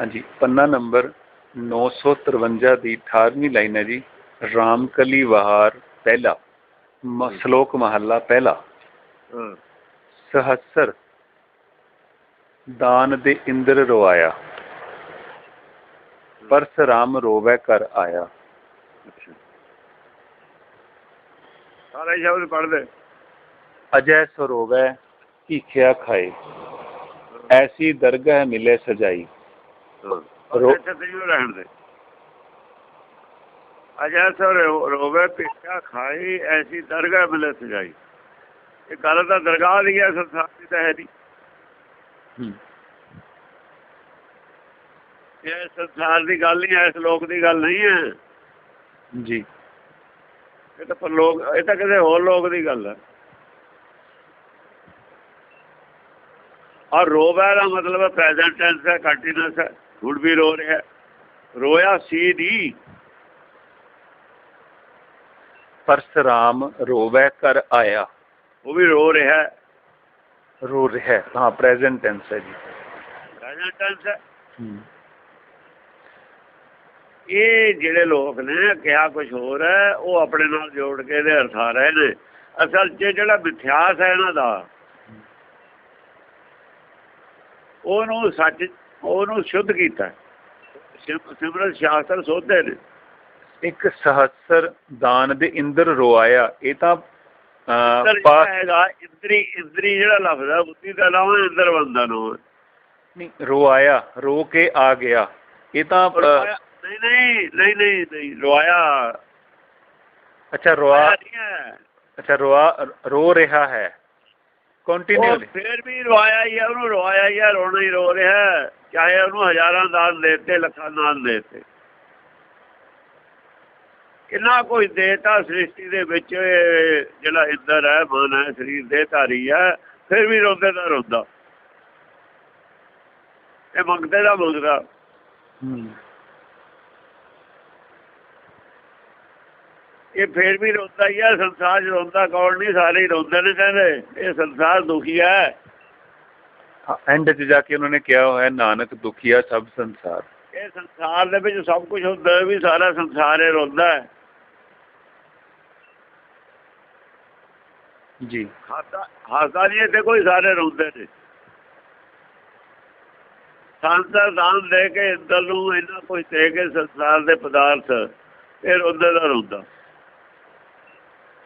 ਹਾਂਜੀ ਪੰਨਾ ਨੰਬਰ 953 ਦੀ 18ਵੀਂ ਲਾਈਨ ਹੈ ਜੀ। ਰਾਮਕਲੀ ਵਹਾਰ ਪਹਿਲਾ। ਸ਼ਲੋਕ ਮਹੱਲਾ ਪਹਿਲਾ। ਸਹਸਰ ਦਾਨ ਦੇ ਇੰਦਰ ਰਵਾਇਆ ਪਰਸਰਾਮ ਰੋਵੈ ਕਰ ਆਇਆ। ਸਾਰੇ ਸ਼ਬਦ ਪੜ੍ਹਦੇ। ਅਜੈ ਸਰੋਵੈ ਭੀਖਿਆ ਖਾਏ। ਐਸੀ ਦਰਗਾਹ ਮਿਲੇ ਸਜਾਈ। ਰਹਿਣ ਦੇ। ਅਜਾ ਸੋ ਰੋਵੇ ਪਿੱਛਾ ਖਾਈ ਐਸੀ ਦਰਗਾਹ ਮਿਲੇ ਸਜਾਈ। ਇਹ ਗੱਲ ਤਾਂ ਦਰਗਾਹ ਦੀ ਹੈ ਸੰਸਾਰ ਦੀ ਤਾਂ ਹੈ ਨਹੀਂ। ਇਹ ਸੰਸਾਰ ਦੀ ਗੱਲ ਨਹੀਂ ਹੈ ਇਸ ਲੋਕ ਦੀ ਗੱਲ ਨਹੀਂ ਹੈ। ਜੀ। ਇਹ ਤਾਂ ਪਰਲੋਕ ਇਹ ਤਾਂ ਕਿਸੇ ਹੋਰ ਲੋਕ ਦੀ ਗੱਲ ਹੈ। ਔਰ ਰੋਵੈ ਦਾ ਮਤਲਬ ਹੈ ਪ੍ਰੈਜ਼ੈਂਟ ਟੈਂਸ ਹੈ ਕੰਟੀਨਿਊਸ ਹੈ। ਹੁਣ ਵੀ ਰੋ ਰਿਹਾ। ਰੋਇਆ ਸੀ ਨਹੀਂ ਪਰਸਰਾਮ ਰੋਵੈ ਕਰ ਆਇਆ। ਉਹ ਵੀ ਰੋ ਰਿਹਾ ਰੋ ਰਿਹਾ ਹੈ। ਪ੍ਰੈਜ਼ੈਂਟ ਟੈਂਸ ਹੈ ਜੀ। ਪ੍ਰੈਜ਼ੈਂਟ ਟੈਂਸ ਹੈ। ਇਹ ਜਿਹੜੇ ਲੋਕ ਨੇ ਕਿਹਾ ਕੁਝ ਹੋਰ ਹੈ ਉਹ ਆਪਣੇ ਨਾਲ ਜੋੜ ਕੇ ਇਹਦੇ ਅਰਥਾ ਰਹੇ ਨੇ। ਅਸਲ 'ਚ ਜਿਹੜਾ ਮਿਥਿਆਸ ਹੈ ਇਹਨਾਂ ਦਾ ਉਹਨੂੰ ਸੱਚ ਉਹਨੂੰ ਸ਼ੁੱਧ ਕੀਤਾ। ਸਿਮ- ਸਿਮਰਨ ਸ਼ਾਸਤਰ ਸੋਧੇ ਨੇ। ਇੱਕ ਸਹਸਰ ਦਾਨ ਦੇ ਇੰਦਰ ਰੋਆਇਆ ਇਹ ਤਾਂ ਹੈਗਾ ਇੰਦਰੀ ਇੰਦਰੀ ਜਿਹੜਾ ਲਫ਼ਜ਼ ਹੈ ਬੁੱਧੀ ਦਾ ਨਾਮ ਹੈ ਇੰਦਰ ਬੰਦਾ ਹੈ ਨਹੀਂ ਰੋਆਇਆ ਰੋ ਕੇ ਆ ਗਿਆ। ਇਹ ਤਾਂ ਰੋਇਆ- ਨਹੀਂ ਨਹੀਂ ਨਹੀਂ ਨਹੀਂ ਰੋਇਆ ਅੱਛਾ ਰੋਆ ਰੋਇਆ ਅੱਛਾ ਰੋਆ ਰੋ ਰਿਹਾ ਹੈ। ਉਹ ਕੰਟੀਨਿਊ ਫੇਰ ਵੀ ਰਵਾਇਆ ਹੀ ਹੈ ਉਹਨੂੰ ਰਵਾਇਆ ਹੀ ਹੈ ਰੋਣਾ ਹੀ ਰੋ ਰਿਹਾ ਹੈ। ਚਾਹੇ ਉਹਨੂੰ ਹਜ਼ਾਰਾਂ ਦਾਨ ਦੇਤੇ ਲੱਖਾਂ ਦਾਨ ਦੇਤੇ। ਕਿੰਨਾ ਕੁਝ ਦੇਤਾ ਸ੍ਰਿਸ਼ਟੀ ਦੇ ਵਿੱਚ ਜਿਹੜਾ ਇੰਦਰ ਹੈ ਮਨ ਹੈ ਸਰੀਰ ਦੇ ਧਾਰੀ ਹੈ ਫਿਰ ਵੀ ਰੋਂਦੇ ਦਾ ਰੋਂਦਾ। ਇਹ ਮੰਗਦੇ ਦਾ ਮੰਗਦਾ। ਇਹ ਫੇਰ ਵੀ ਰੋਂਦਾ ਹੀ ਹੈ ਸੰਸਾਰ ਰੋਂਦਾ ਕੌਣ ਨਹੀਂ? ਸਾਰੇ ਹੀ ਰੋਂਦੇ ਨੇ ਕਹਿੰਦੇ। ਇਹ ਸੰਸਾਰ ਦੁਖੀ ਹੈ ਐਂਡ 'ਚ ਜਾ ਕੇ ਉਹਨਾਂ ਨੇ ਕਿਹਾ ਹੋਇਆ ਨਾਨਕ ਦੁਖੀਆ ਸਭ ਸੰਸਾਰ। ਇਹ ਸੰਸਾਰ ਦੇ ਵਿੱਚ ਸਭ ਕੁਝ ਹੁੰਦਾ ਵੀ ਸਾਰਾ ਸੰਸਾਰ ਇਹ ਰੋਂਦਾ ਹੈ। ਜੀ। ਹੱਸਦਾ ਨਹੀਂ ਇੱਥੇ ਕੋਈ ਸਾਰੇ ਰੋਂਦੇ ਨੇ। ਸੰਸਾਰ ਦਾਨ ਦੇ ਕੇ ਇੰਦਰ ਨੂੰ ਇੰਨਾ ਕੁਝ ਦੇ ਕੇ ਸੰਸਾਰ ਦੇ ਪਦਾਰਥ ਇਹ ਰੋਂਦੇ ਦਾ ਰੋਂਦਾ।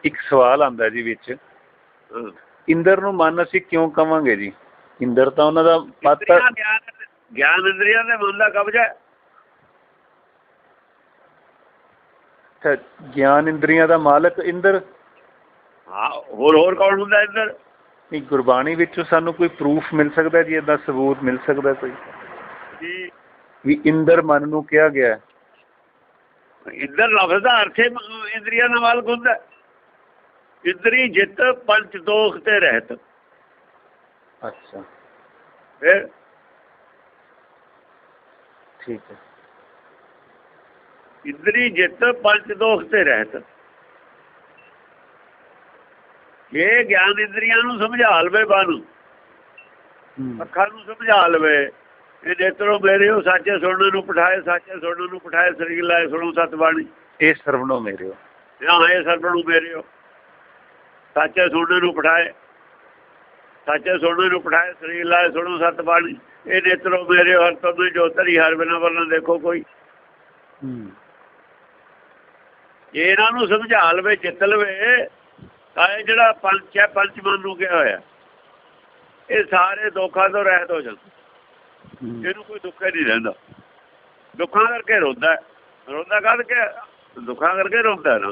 ਇੱਕ ਸਵਾਲ ਆਂਦਾ ਜੀ ਵਿੱਚ। ਇੰਦਰ ਨੂੰ ਮਨ ਅਸੀਂ ਕਿਉਂ ਕਵਾਂਗੇ ਜੀ ਇੰਦਰ ਤਾਂ ਉਹਨਾਂ ਦਾ ਪਤ ਇੰਦਰੀਆਂ ਗਿਆਨ ਇੰਦਰੀਆਂ ਦੇ ਮਨ ਦਾ ਕਬਜ਼ਾ ਹੈ। ਗਿਆਨ ਇੰਦਰੀਆਂ ਦਾ ਮਾਲਕ ਇੰਦਰ ਹਾਂ ਹੋਰ ਹੋਰ ਕੌਣ ਹੁੰਦਾ ਇੰਦਰ ਨਹੀਂ ਗੁਰਬਾਣੀ ਵਿੱਚੋਂ ਸਾਨੂੰ ਕੋਈ ਪ੍ਰੂਫ ਮਿਲ ਸਕਦਾ ਜੀ ਇਹਦਾ ਸਬੂਤ ਮਿਲ ਸਕਦਾ ਕੋਈ ਜੀ ਵੀ ਇੰਦਰ ਮਨ ਨੂੰ ਕਿਹਾ ਗਿਆ ਹੈ। ਇੰਦਰ ਲਫ਼ਜ਼ ਦਾ ਅਰਥ ਹੀ ਇੰਦਰੀਆਂ ਦਾ ਮਾਲਕ ਹੁੰਦਾ ਹੈ। ਇੰਦਰੀ ਜਿੱਤ ਪੰਚ ਦੋਖ ਤੇ ਰਹਿਤ। ਅੱਛਾ। ਫਿਰ? ਠੀਕ ਹੈ। ਇੰਦਰੀ ਜਿੱਤ ਪੰਜ ਦੋਖ ਤੇ ਰਹਿਤ। ਇਹ ਗਿਆਨ ਇੰਦਰੀਆਂ ਨੂੰ ਸਮਝਾ ਲਵੇ ਬਾਨੂੰ ਅੱਖਾਂ ਨੂੰ ਸਮਝਾ ਲਵੇ ਇਹ ਨੇਤਰੋ ਮੇਰੇ ਉਹ ਸਾਚੇ ਸੁਣਨ ਨੂੰ ਪਠਾਏ ਸਾਚੇ ਸੁਣਨ ਨੂੰ ਪਠਾਏ ਸਰੀਰ ਲਾਏ ਸੁਣੋ ਸਤਬਾਣੀ। ਇਹ ਸਰਵਣੋ ਮੇਰਿਓ ਜਾਂ ਇਹ ਸਰਬਣ ਨੂੰ ਮੇਰੇ ਹੋ। ਸਾਚੇ ਸੁਣਨ ਨੂੰ ਪਠਾਏ। ਸਾਚੇ ਸੁਣਨ ਨੂੰ ਪਠਾਏ ਸਰੀਰ ਲਾਏ ਸੁਣੋ ਸਤਬਾਣੀ ਇਹ ਨੇਤਰੋ ਮੇਰੇ ਹਰ ਤੁਮ ਜੋ ਤਰੀ ਹਰ ਬਿਨਾ ਵਰਨਾ ਦੇਖੋ ਕੋਈ। ਇਹਨਾਂ ਨੂੰ ਸਮਝਾ ਲਵੇ ਜਿੱਤ ਲਵੇ ਤਾਂ ਇਹ ਜਿਹੜਾ ਪੰਚ ਹੈ ਪੰਚ ਮਨ ਨੂੰ ਕਿਹਾ ਹੋਇਆ। ਇਹ ਸਾਰੇ ਦੁੱਖਾਂ ਤੋਂ ਰਹਿਤ ਹੋ ਜਾਂਦੇ। ਇਹਨੂੰ ਕੋਈ ਦੁੱਖ ਨਹੀਂ ਰਹਿੰਦਾ। ਦੁੱਖਾਂ ਕਰਕੇ ਰੋਂਦਾ। ਰੋਂਦਾ ਕਦ ਕੇ ਦੁੱਖਾਂ ਕਰਕੇ ਰੋਂਦਾ ਨਾ।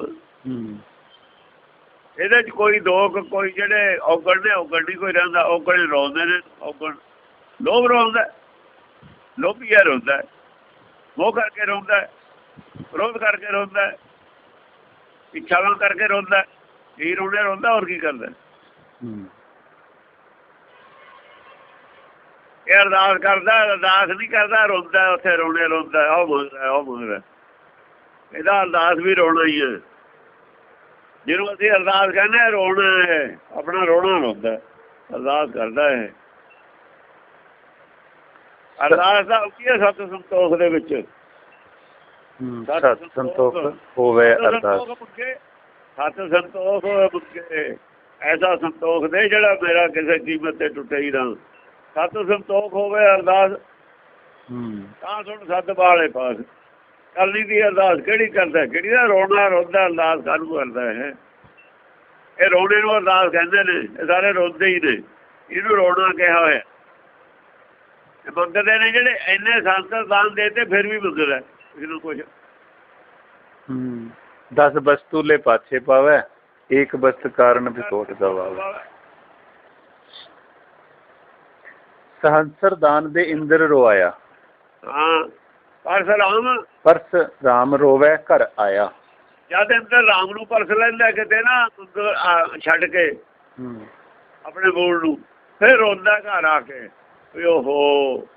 ਇਹਦੇ 'ਚ ਕੋਈ ਦੋਖ ਕੋਈ ਜਿਹੜੇ ਔਗਣ ਨੇ ਔਗਣ ਨਹੀਂ ਕੋਈ ਰਹਿੰਦਾ ਔਗਣ ਰੋਂਦੇ ਨੇ ਔਗਣ ਲੋਭ ਰੋਂਦਾ ਹੈ। ਲੋਭੀ ਹੈ ਰੋਂਦਾ। ਮੋਹ ਕਰਕੇ ਰੋਂਦਾ ਹੈ। ਕ੍ਰੋਧ ਕਰਕੇ ਰੋਂਦਾ ਹੈ। ਇੱਛਾਵਾਂ ਕਰਕੇ ਰੋਂਦਾ। ਇਹ ਰੋਣੇ ਰੋਂਦਾ ਹੋਰ ਕੀ ਕਰਦਾ ਇਹ ਅਰਦਾਸ ਕਰਦਾ ਅਰਦਾਸ ਨਹੀਂ ਕਰਦਾ ਰੋਂਦਾ ਉੱਥੇ ਰੋਣੇ ਰੋਂਦਾ ਉਹ ਮੰਗਦਾ ਉਹ ਮੰਗਦਾ। ਇਹਦਾ ਅਰਦਾਸ ਵੀ ਰੋਣਾ ਹੀ ਹੈ ਜਿਹਨੂੰ ਅਸੀਂ ਅਰਦਾਸ ਕਹਿੰਦੇ ਹਾਂ, ਰੋਣਾ ਹੈ ਆਪਣਾ ਰੋਣਾ ਰੋਂਦਾ ਹੈ। ਅਰਦਾਸ ਕਰਦਾ ਹੈ। ਅਰਦਾਸ ਦਾ ਕੀ ਹੈ ਸਤ ਸੰਤੋਖ ਦੇ ਵਿੱਚ। ਸਤ ਸਤ ਸੰਤੋਖ ਹੋਵੇ ਅਰਦਾਸ। ਸਤ ਸੰਤੋਖ ਮੁੱਕੇ। ਐਸਾ ਸੰਤੋਖ ਦੇ ਜਿਹੜਾ ਮੇਰਾ ਕਿਸੇ ਕੀਮਤ ਤੇ ਟੁੱਟੇ ਹੀ ਨਾ। ਸਤ ਸੰਤੋਖ ਹੋਵੇ ਅਰਦਾਸ। ਹੂੰ। ਤਾਂ ਸੁਣ ਸੱਤ ਵਾਲੇ ਪਾਸ। ਕੱਲੀ ਦੀ ਅਰਦਾਸ ਕਿਹੜੀ ਕਰਦਾ ਕਿਹੜੀ ਦਾ ਰੋਣਾ ਰੋਂਦਾ ਅਰਦਾਸ ਕਾਹਨੂੰ ਕਰਦਾ ਹੈ ਇਹ ਰੋਣੇ ਨੂੰ ਅਰਦਾਸ ਕਹਿੰਦੇ ਨੇ ਇਹ ਸਾਰੇ ਰੋਂਦੇ ਹੀ ਨੇ। ਇਹਨੂੰ ਰੋਣਾ ਕਿਹਾ ਹੋਇਆ। ਇਹ ਮੰਗਦੇ ਨੇ ਜਿਹੜੇ ਇੰਨੇ ਸੰਸਦ ਦਾਨ ਦੇਤੇ ਫਿਰ ਵੀ ਮੰਗਦਾ ਇਹਨੂੰ ਕੁਝ ਹੂੰ 10 ਵਸਤੂ ਲੈ ਪਾਛੇ ਪਾਵੇ ਇੱਕ ਬਸਤ ਕਾਰਨ ਵਿਕੋਟ ਗਵਾਵੇ ਸਹੰਸਰ ਦਾਨ ਦੇ ਇੰਦਰ ਰੋਆਇਆ ਹਾਂ ਪਰ ਸਲਾਮ ਪਰਸ ਰਾਮ ਰੋਵੇ ਘਰ ਆਇਆ। ਜਦ ਅੰਦਰ ਰਾਮ ਨੂੰ ਪਰਸ ਲੈਂਦਾ ਕਿਤੇ ਨਾ ਅੰਦਰ ਆ, ਛੱਡ ਕੇ ਆਪਣੇ ਮੂਲ ਨੂੰ ਫਿਰ ਰੋਂਦਾ ਘਰ ਆ ਕੇ ਵੀ ਓਹੋ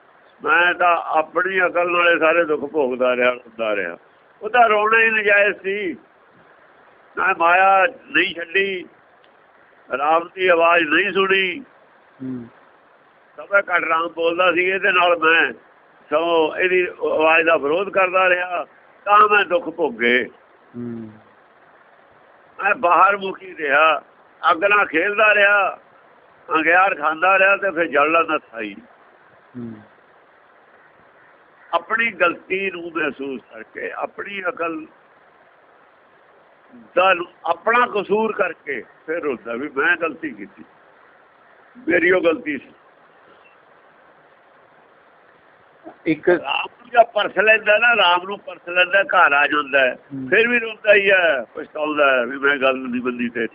ਮੈਂ ਤਾਂ ਆਪਣੀ ਅਕਲ ਨਾਲੇ ਸਾਰੇ ਦੁੱਖ ਭੋਗਦਾ ਰਿਹਾ ਹੁੰਦਾ ਰਿਹਾ। ਉਹ ਤਾਂ ਰੋਣਾ ਹੀ ਨਜਾਇਜ਼ ਸੀ। ਨਾ ਮਾਇਆ ਨਹੀਂ ਛੱਡੀ ਰਾਮ ਦੀ ਆਵਾਜ਼ ਨਹੀਂ ਸੁਣੀ। ਸਭੇ ਘੱਟ ਰਾਮ ਬੋਲਦਾ ਸੀ ਇਹਦੇ ਨਾਲ ਮੈਂ ਸੋ ਇਹਦੀ ਆਵਾਜ਼ ਦਾ ਵਿਰੋਧ ਕਰਦਾ ਰਿਹਾ ਤਾਂ ਮੈਂ ਦੁੱਖ ਭੋਗੇ। ਮੈਂ ਬਾਹਰ ਮੁਖੀ ਰਿਹਾ ਅੱਗ ਨਾਲ ਖੇਲਦਾ ਰਿਹਾ ਅੰਗਿਆਰ ਖਾਂਦਾ ਰਿਹਾ ਤੇ ਫਿਰ ਜਲਦਾ ਨਾ ਥਾਈ ਆਪਣੀ ਗਲਤੀ ਨੂੰ ਮਹਿਸੂਸ ਕਰਕੇ ਆਪਣੀ ਅਕਲ ਦਾ ਆਪਣਾ ਕਸੂਰ ਕਰਕੇ ਫਿਰ ਹੁੰਦਾ ਵੀ ਮੈਂ ਗਲਤੀ ਕੀਤੀ। ਮੇਰੀ ਉਹ ਗਲਤੀ ਸੀ। ਇੱਕ ਰਾਮ ਨੂੰ ਜਾਂ ਪਰਸ ਲੈਂਦਾ ਨਾ ਰਾਮ ਨੂੰ ਪਰਸ ਲੈਂਦਾ ਘਰ ਆ ਜਾਂਦਾ। ਫਿਰ ਵੀ ਰੋਂਦਾ ਹੀ ਹੈ ਪਛਤਾਉਂਦਾ ਵੀ ਮੈਂ ਗੱਲ ਨਹੀਂ ਬੰਦੀ ਤੇ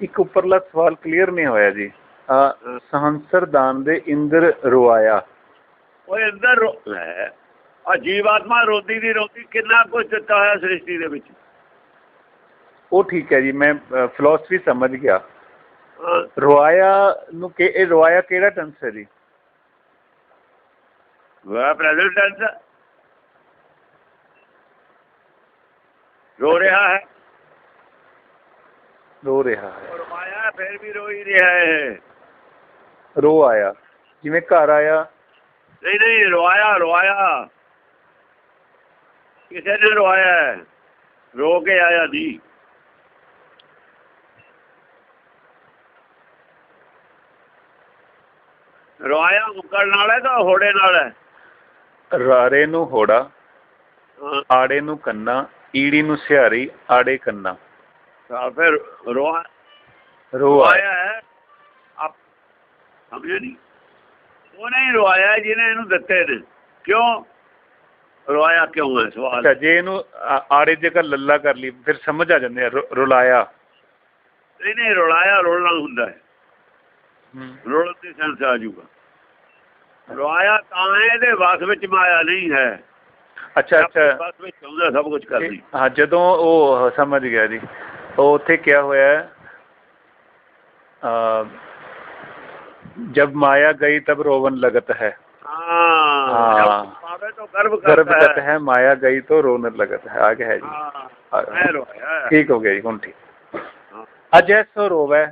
ਇੱਕ ਉੱਪਰਲਾ ਸਵਾਲ ਕਲੀਅਰ ਨਹੀਂ ਹੋਇਆ ਜੀ। ਆ ਸਹੰਸਰ ਦਾਨ ਦੇ ਇੰਦਰ ਰੋਆਇਆ। ਉਹ ਅੰਦਰ ਰੋ- ਹੈ ਆ ਜੀਵਾਤਮਾ ਰੋਂਦੀ ਦੀ ਰੋਂਦੀ ਕਿੰਨਾ ਕੁਝ ਦਿੱਤਾ ਹੋਇਆ ਸ੍ਰਿਸ਼ਟੀ ਦੇ ਵਿੱਚ? ਉਹ ਠੀਕ ਹੈ ਜੀ ਮੈਂ ਫਿਲਾਸਫੀ ਸਮਝ ਗਿਆ। ਹਾਂ, ਰੋਆਇਆ ਨੂੰ ਕਿ ਇਹ ਰੋਆਇਆ ਕਿਹੜਾ ਟੈਂਸ ਹੈ ਜੀ? ਵਹ ਪ੍ਰੈਜ਼ੈਂਟ ਟੈਂਸ ਰੋ ਰਿਹਾ ਹੈ। ਰੋ ਰਿਹਾ ਹੈ। ਰਵਾਇਆ ਫਿਰ ਵੀ ਰੋ ਹੀ ਰਿਹਾ ਹੈ। ਰੋ ਆਇਆ। ਜਿਵੇਂ ਘਰ ਆਇਆ। ਨਹੀਂ ਨਹੀਂ ਰਵਾਇਆ ਰਵਾਇਆ ਕਿਸੇ ਨੇ ਰਵਾਇਆ ਹੈ। ਰੋ ਕੇ ਆਇਆ ਨਹੀਂ ਰਵਾਇਆ ਮੁੱਕਣ ਨਾਲ ਹੈ ਤਾਂ ਹੋੜੇ ਨਾਲ ਹੈ? ਰਾਰੇ ਨੂੰ ਹੋੜਾ ਹਾਂ, ਆੜੇ ਨੂੰ ਕੰਨਾ ਈੜੀ ਨੂੰ ਸਿਹਾਰੀ ਆੜੇ ਕੰਨਾ। ਤਾਂ ਫਿਰ ਰਵਾ ਰੋ ਆਇਆ ਰਵਾਇਆ ਹੈ? ਆਪ ਸਮਝੇ ਨਹੀਂ। ਉਹ ਨਹੀਂ ਰਵਾਇਆ ਜਿਹਨੇ ਇਹਨੂੰ ਦਿੱਤੇ ਨੇ। ਕਿਉਂ? ਰਵਾਇਆ ਕਿਉਂ ਹੈ ਸਵਾਲ? ਅੱਛਾ ਜੇ ਇਹਨੂੰ ਆੜੇ ਜਗ੍ਹਾ ਲੱਲਾ ਕਰ ਲਈ ਫਿਰ ਸਮਝ ਆ ਜਾਂਦੇ ਰੁਲਾਇਆ। ਨਹੀਂ ਰੁਲਾਇਆ ਰੋਲਣਾ ਹੁੰਦਾ ਹੈ। ਹੂੰ। ਰੋਲਣ ਦੀ ਸੈਂਸ ਆ ਰਵਾਇਆ ਤਾਂ ਹੈ, ਇਹਦੇ ਵਸ ਵਿੱਚ ਮਾਇਆ ਨਹੀਂ ਹੈ ਅੱਛਾ ਅੱਛਾ ਵਸ ਵਿੱਚ ਹੁੰਦਾ ਸਭ ਕੁਝ ਕਰਦੀ ਇਹ- ਹਾਂ ਜਦੋਂ ਉਹ ਸਮਝ ਗਿਆ ਜੀ ਉਹ ਉੱਥੇ ਕਿਆ ਹੋਇਆ ਹੈ ਅ, ਜਬ ਮਾਇਆ ਗਈ ਤਬ ਰੋਵਨ लगत है ਹਾਂ ਹਾਂ। ਜਬ ਪਾਵੇ तो गर्व गर्भ करता गत है है माया गई तो रोने लगत है आगे है जी ਹਾਂ ਮੈਂ ਰੋਇਆ ਠੀਕ ਹੋ ਗਿਆ ਜੀ ਹੁਣ ਠੀਕ ਹਾਂ। ਅਜੈ ਸੋ ਰੋਵੈ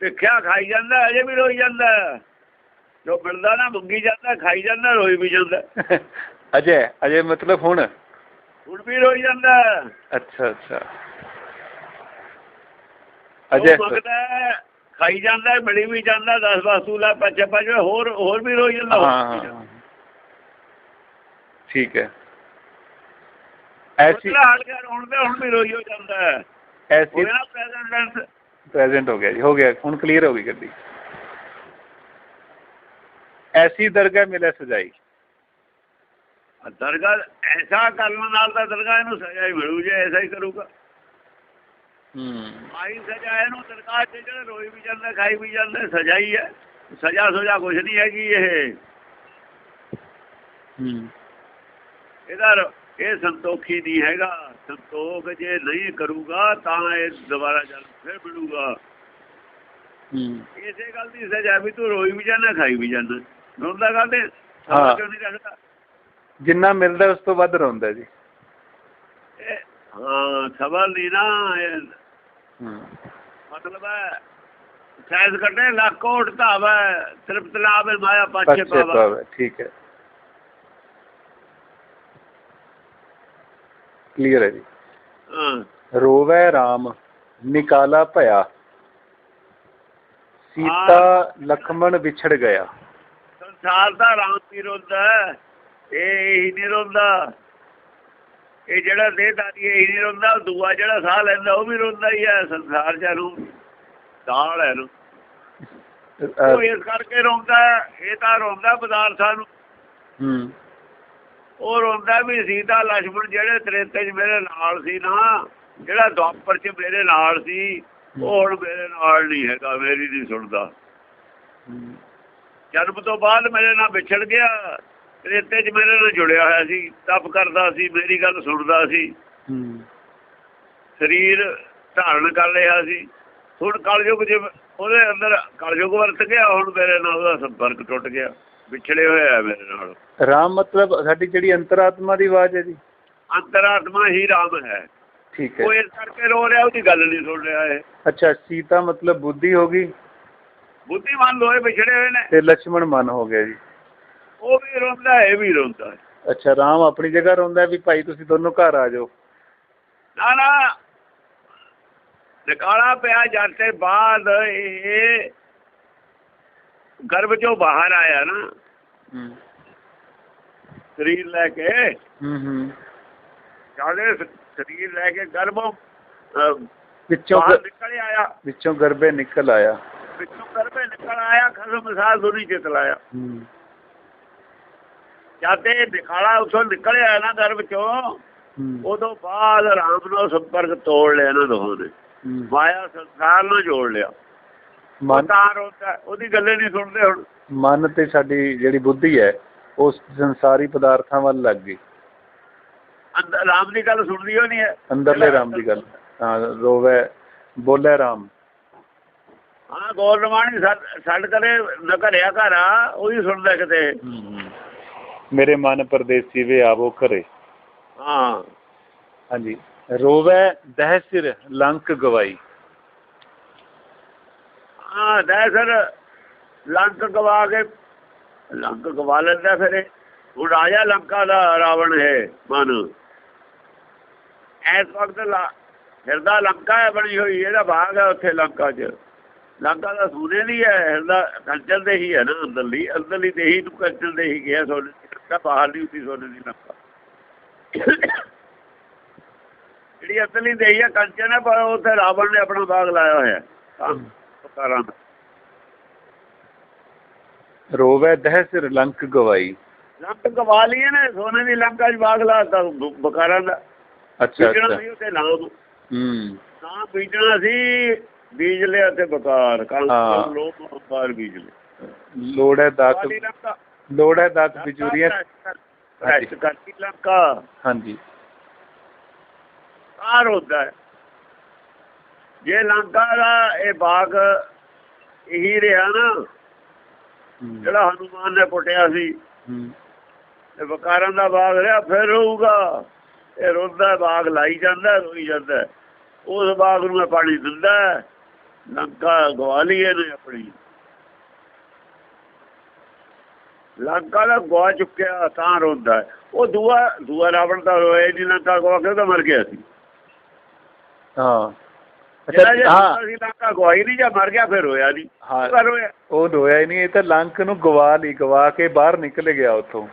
ਭਿਖਿਆ ਖਾਈ ਜਾਂਦਾ ਅਜੇ ਵੀ ਰੋਈ ਜਾਂਦਾ। ਜੋ ਮਿਲਦਾ ਨਾ ਮੰਗੀ ਜਾਂਦਾ ਖਾਈ ਜਾਂਦਾ ਰੋਈ ਵੀ ਜਾਂਦਾ। ਅਜੈ ਅਜੈ ਮਤਲਬ ਹੁਣ? ਹੁਣ ਵੀ ਰੋਈ ਜਾਂਦਾ। ਅੱਛਾ ਅੱਛਾ। ਅਜੇ ਖਾਈ ਜਾਂਦਾ ਮਿਲੀ ਵੀ ਜਾਂਦਾ 10 ਵਸਤੂ ਲੈ ਪੱਛੇ ਪੱਛੇ ਹੋਰ ਹੋਰ ਵੀ ਰੋਈ ਜਾਂਦਾ ਹਾਂ ਠੀਕ ਹੈ। ਐਸੀ ਹਾਲ ਕਰ ਹੁਣ ਤੇ ਹੁਣ ਵੀ ਰੋਈ ਹੋ ਜਾਂਦਾ। ਐਸੀ ਪ੍ਰੈਜ਼ੈਂਟ ਪ੍ਰੈਜ਼ੈਂਟ ਹੋ ਗਿਆ ਜੀ ਹੋ ਗਿਆ ਹੁਣ ਕਲੀਅਰ ਹੋ ਗਈ ਗੱਡੀ। ਐਸੀ ਦਰਗਾਹ ਮਿਲੇ ਸਜਾਈ। ਦਰਗਾਹ ਐਸਾ ਕਰਨ ਨਾਲ ਤਾਂ ਦਰਗਾਹ ਇਹਨੂੰ ਸਜ਼ਾ ਹੀ ਮਿਲੂ ਜੇ ਐਸਾ ਹੀ ਕਰੂਗਾ। ਹੂੰ। ਆਈ ਸਜ਼ਾ ਇਹਨੂੰ ਦਰਗਾਹ 'ਚ ਜਿਹੜਾ ਰੋਈ ਵੀ ਜਾਂਦਾ ਖਾਈ ਵੀ ਜਾਂਦਾ ਸਜ਼ਾ ਹੀ। ਹੈ ਸਜ਼ਾ ਸੁਜਾ ਕੁਝ ਨਹੀਂ ਹੈਗੀ ਇਹ। ਹੂੰ। ਇਹਦਾ ਇਹ ਸੰਤੋਖੀ ਨਹੀਂ ਹੈਗਾ। ਸੰਤੋਖ ਜੇ ਨਹੀਂ ਕਰੂਗਾ ਤਾਂ ਇਹ ਦੁਬਾਰਾ ਜਨਮ ਫਿਰ ਮਿਲੂਗਾ। ਹੂੰ। ਇਸੇ ਗੱਲ ਦੀ ਸਜ਼ਾ ਵੀ ਤੂੰ ਰੋਈ ਵੀ ਜਾਂਦਾ ਖਾਈ ਵੀ ਜਾਂਦਾ। ਰੋਂਦਾ ਨਹੀਂ ਰੱਖਦਾ? ਜਿੰਨਾ ਮਿਲਦਾ ਉਸ ਤੋਂ ਵੱਧ ਰੋਂਦਾ ਜੀ। ਹਾਂ ਸਵਾਲ ਨਹੀਂ ਨਾ ਮਤਲਬ ਹੈ ਸੈਸ ਕੱਢੇ ਲੱਖ ਓਟ ਧਾਵੈ ਤ੍ਰਿਪਤ ਮਾਇਆ ਪਾਛੇ ਪਾਵੇ ਠੀਕ ਹੈ। ਕਲੀਅਰ ਹੈ ਜੀ। ਹਾਂ। ਰੋਵੈ RAM ਨਿਕਾਲਾ ਭਇਆ। ਸੀਤਾ ਲਖਮਣ ਵਿਛੜ ਗਿਆ। ਸੰਸਾਰ ਦਾ ਰਾਮ ਵੀ ਰੋਂਦਾ ਹੈ, ਇਹ ਹੀ ਨਹੀਂ ਰੋਂਦਾ। ਇਹ ਜਿਹੜਾ ਦੇਹਦਾਰੀ ਇਹ ਹੀ ਨਹੀਂ ਰੋਂਦਾ ਦੂਆ ਜਿਹੜਾ ਸਾਹ ਲੈਂਦਾ ਉਹ ਵੀ ਰੋਂਦਾ ਹੀ ਹੈ ਸੰਸਾਰ ਚ ਨੂੰ ਦਾਲ ਹੈ ਨੂੰ ਉਹ ਇਸ ਕਰਕੇ ਰੋਂਦਾ ਹੈ, ਇਹ ਤਾਂ ਰੋਂਦਾ ਪਦਾਰਥਾਂ ਨੂੰ। ਹੂੰ। ਉਹ ਰੋਂਦਾ ਵੀ ਸੀਤਾ ਲక్ష్మణ ਜਿਹੜੇ ਤਰੇਤੇ 'ਚ ਮੇਰੇ ਨਾਲ ਸੀ ਨਾ, ਜਿਹੜਾ ਦੁਆਪਰ 'ਚ ਮੇਰੇ ਨਾਲ ਸੀ, ਉਹ ਹੁਣ ਮੇਰੇ ਨਾਲ ਨਹੀਂ ਹੈਗਾ, ਮੇਰੀ ਨਹੀਂ ਸੁਣਦਾ। ਜਨਮ ਤੋਂ ਬਾਅਦ ਮੇਰੇ ਨਾਲ ਵਿਛੜ ਗਿਆ, ਤ੍ਰੇਤੇ 'ਚ ਮੇਰੇ ਨਾਲ ਜੁੜਿਆ ਹੋਇਆ ਸੀ, ਤਪ ਕਰਦਾ ਸੀ, ਮੇਰੀ ਗੱਲ ਸੁਣਦਾ ਸੀ। ਸਰੀਰ ਧਾਰਨ ਕਰ ਲਿਆ ਸੀ। ਹੁਣ ਕਲਯੁਗ ਜੇ ਉਹਦੇ ਅੰਦਰ ਕਲਯੁਗ ਵਰਤ ਗਿਆ, ਹੁਣ ਮੇਰੇ ਨਾਲ ਉਹਦਾ ਸੰਪਰਕ ਟੁੱਟ ਗਿਆ। ਵਿਛੜੇ ਹੋਇਆ ਮੇਰੇ ਨਾਲ। ਰਾਮ ਮਤਲਬ ਸਾਡੀ ਜਿਹੜੀ ਅੰਤਰਾਤਮਾ ਦੀ ਆਵਾਜ਼ ਹੈ ਜੀ। ਅੰਤਰਾਤਮਾ ਹੀ ਰਾਮ ਹੈ। ਠੀਕ ਹੈ। ਉਹ ਇਸ ਕਰਕੇ ਰੋ ਰਿਹਾ ਉਹਦੀ ਗੱਲ ਨਹੀਂ ਸੁਣ ਰਿਹਾ ਹੈ ਅੱਛਾ ਸੀਤਾ ਮਤਲਬ ਬੁੱਧੀ ਹੋ ਗਈ। ਬੁੱਧੀਮਾਨ ਲੋਏ ਵਿਛੜੇ ਹੋਏ ਨੇ। ਤੇ ਲక్ష్మణ ਮਨ ਹੋ ਗਿਆ ਜੀ। ਉਹ ਵੀ ਰੋਂਦਾ ਹੈ ਵੀ ਰੋਂਦਾ। ਹੈ ਅੱਛਾ ਰਾਮ ਆਪਣੀ ਜਗ੍ਹਾ ਰੋਂਦਾ ਵੀ ਭਾਈ ਤੁਸੀਂ ਦੋਨੋਂ ਘਰ ਆ ਜਾਓ। ਨਾ ਨਾ। ਨਿਕਾਲਾ ਪਿਆ ਜਾਂਦੇ ਬਾਅਦ ਇਹ ਗਰਭ ਚੋਂ ਬਾਹਰ ਆਇਆ ਨਾ ਸਰੀਰ ਲੈ ਕੇ ਹੂੰ ਹੂੰ। ਜਾਦੇ ਸਰੀਰ ਲੈ ਕੇ ਗਰਭੋਂ ਵਿੱਚੋਂ ਨਿਕਲ ਆਇਆ। ਵਿੱਚੋਂ ਗਰਭੇ ਨਿਕਲ ਆਇਆ। ਵਿੱਚੋਂ ਗਰਭੇ ਨਿਕਲ ਆਇਆ ਖਸਮ ਸਾਹ ਦੁਨੀ ਜਿੱਤ ਲਾਇਆ। ਹੂੰ। ਜਾਂਦੇ ਨਿਕਾਲਾ ਉਥੋਂ ਨਿਕਲਿਆ ਨਾ ਗਰਭ ਚੋਂ ਉਦੋਂ ਬਾਅਦ ਰਾਮ ਨਾਲ ਸੰਪਰਕ ਤੋੜ ਲਿਆ ਇਹਨਾਂ ਦੋਹਾਂ ਨੇ। ਮਾਇਆ ਸੰਸਾਰ ਨਾਲ ਜੋੜ ਲਿਆ। ਮਨ ਤਾਂ ਰੋਂਦਾ ਉਹਦੀ ਗੱਲੇ ਨਹੀਂ ਸੁਣਦੇ ਹੁਣ। ਮਨ ਤੇ ਸਾਡੀ ਜਿਹੜੀ ਬੁੱਧੀ ਹੈ ਉਸ ਸੰਸਾਰੀ ਪਦਾਰਥਾਂ ਵੱਲ ਲੱਗ ਗਈ। ਅੰਦਰ ਰਾਮ ਦੀ ਗੱਲ ਸੁਣਦੀ ਹੋ ਨਹੀਂ ਹੈ? ਅੰਦਰਲੇ ਰਾਮ ਦੀ ਗੱਲ। ਹਾਂ ਰੋਵੇ ਬੋਲੇ ਰਾਮ। ਹਾਂ ਗੌਰਨਮਾਨੀ ਛੱਡ ਕਰੇ ਨਾ ਘਰਿਆ ਘਰ ਉਹ ਸੁਣਦਾ ਕਿਤੇ। ਮੇਰੇ ਮਨ ਪਰਦੇਸੀ ਵੇ ਆਵੋ ਘਰੇ। ਹਾਂ। ਹਾਂਜੀ। ਰੋਵੇ ਦਹਿ ਸਿਰ ਲੰਕ ਗਵਾਈ। ਹਾਂ ਦਾ ਲੰਕ ਗਵਾ ਕੇ, ਲੰਕ ਗਵਾ ਲੈਂਦਾ ਫਿਰ ਇਹ। ਉਹ ਰਾਜਾ ਲੰਕਾ ਦਾ ਰਾਵਣ ਹੈ, ਮਨ। ਇਸ ਵਕਤ ਹਿਰਦਾ ਲੰਕਾ ਹੈ ਬਣੀ ਹੋਈ, ਇਹਦਾ ਭਾਗ ਹੈ ਉੱਥੇ ਲੰਕਾ 'ਚ। ਲੰਕਾ ਦਾ ਸੂਨੇ ਦੀ ਹੈ ਹਿਰਦਾ ਕੰਚਨ ਦੇ ਹੀ ਹੈ ਨਾ, ਅੰਦਰਲੀ। ਅੰਦਰਲੀ ਤੇ ਹੀ ਨੂੰ ਕੰਚਨ ਦੇ ਹੀ ਗਿਆ ਸੋਨੇ ਦੀ ਲੰਕਾ ਬਾਹਰ ਦੀ ਉੱਤੀ ਸੋਨੇ ਦੀ ਲੰਕਾ। ਜਿਹੜੀ ਅੰਦਰਲੀ ਦੇਹੀ ਹੈ, ਕੰਚਨ ਹੈ, ਪਰ ਉੱਥੇ ਰਾਵਣ ਨੇ ਆਪਣਾ ਬਾਗ ਲਾਇਆ ਹੋਇਆ। ਹੈ ਤਾਂ ਕਾਰਾਂ ਦਾ ਰੋਵੇ ਦਹਿ ਸਿਰ ਲੰਕ ਗਵਾਈ। ਲੰਕ ਗਵਾ ਲਈਏ ਨੇ ਸੋਨੇ ਦੀ ਲੰਕਾ 'ਚ ਬਾਗ ਲਾਤਾ ਬਕਾਰਾਂ ਦਾ। ਅੱਛਾ ਅੱਛਾ। ਸੀ ਉੱਥੇ ਨਾਮ ਹੂੰ। ਨਾ ਬੀਜਣਾ ਸੀ ਬੀਜ ਲਿਆ ਤੇ ਬਕਾਰ। ਕਾਲ ਲੋਕ ਬਕਾਰ ਬੀਜ ਲਿਆ। ਲੋੜ ਹੈ ਦਾਤ ਲੋੜ ਹੈ ਦਾਤ ਬਿਜੂਰੀਆਂ ਰੈਸਟ ਕਰਤੀ ਲੰਕਾ ਹਾਂਜੀ। ਕਾਰ ਹੁੰਦਾ ਜੇ ਲੰਕਾ ਦਾ ਇਹ ਬਾਗ ਇਹੀ ਰਿਹਾ ਨਾ। ਜਿਹੜਾ ਹਨੂਮਾਨ ਨੇ ਪੁੱਟਿਆ ਸੀ। ਤੇ ਵਕਾਰਾਂ ਦਾ ਬਾਗ ਰਿਹਾ ਫਿਰ ਰਹੂਗਾ ਇਹ ਰੋਂਦਾ ਬਾਗ ਲਾਈ ਜਾਂਦਾ ਰੋਈ ਜਾਂਦਾ ਉਸ ਬਾਗ ਨੂੰ ਪਾਣੀ ਦਿੰਦਾ। ਲੰਕਾ ਗਵਾ ਲਈ ਇਹਨੇ ਆਪਣੀ। ਲੰਕਾ ਦਾ ਗਵਾ ਚੁੱਕਿਆ ਤਾਂ ਰੋਂਦਾ। ਉਹ ਦੂਆ ਦੂਆ ਰਾਵਣ ਦਾ ਹੀ ਨਹੀਂ ਲੰਕਾ ਗਵਾ ਕੇ ਤਾਂ ਮਰ ਗਿਆ ਸੀ। ਹਾਂ। ਅੱਛਾ ਹਾਂ। ਸੀ ਲੰਕਾ ਗਵਾਈ ਨਹੀਂ ਜਾਂ ਮਰ ਗਿਆ ਫਿਰ ਰੋਇਆ ਨਹੀਂ। ਹਾਂ। ਉਹ ਰੋਇਆ ਉਹ ਰੋਇਆ ਹੀ ਨਹੀਂ ਇਹ ਤਾਂ ਲੰਕ ਨੂੰ ਗਵਾ ਲਈ ਗਵਾ ਕੇ ਬਾਹਰ ਨਿਕਲ ਗਿਆ ਉੱਥੋਂ।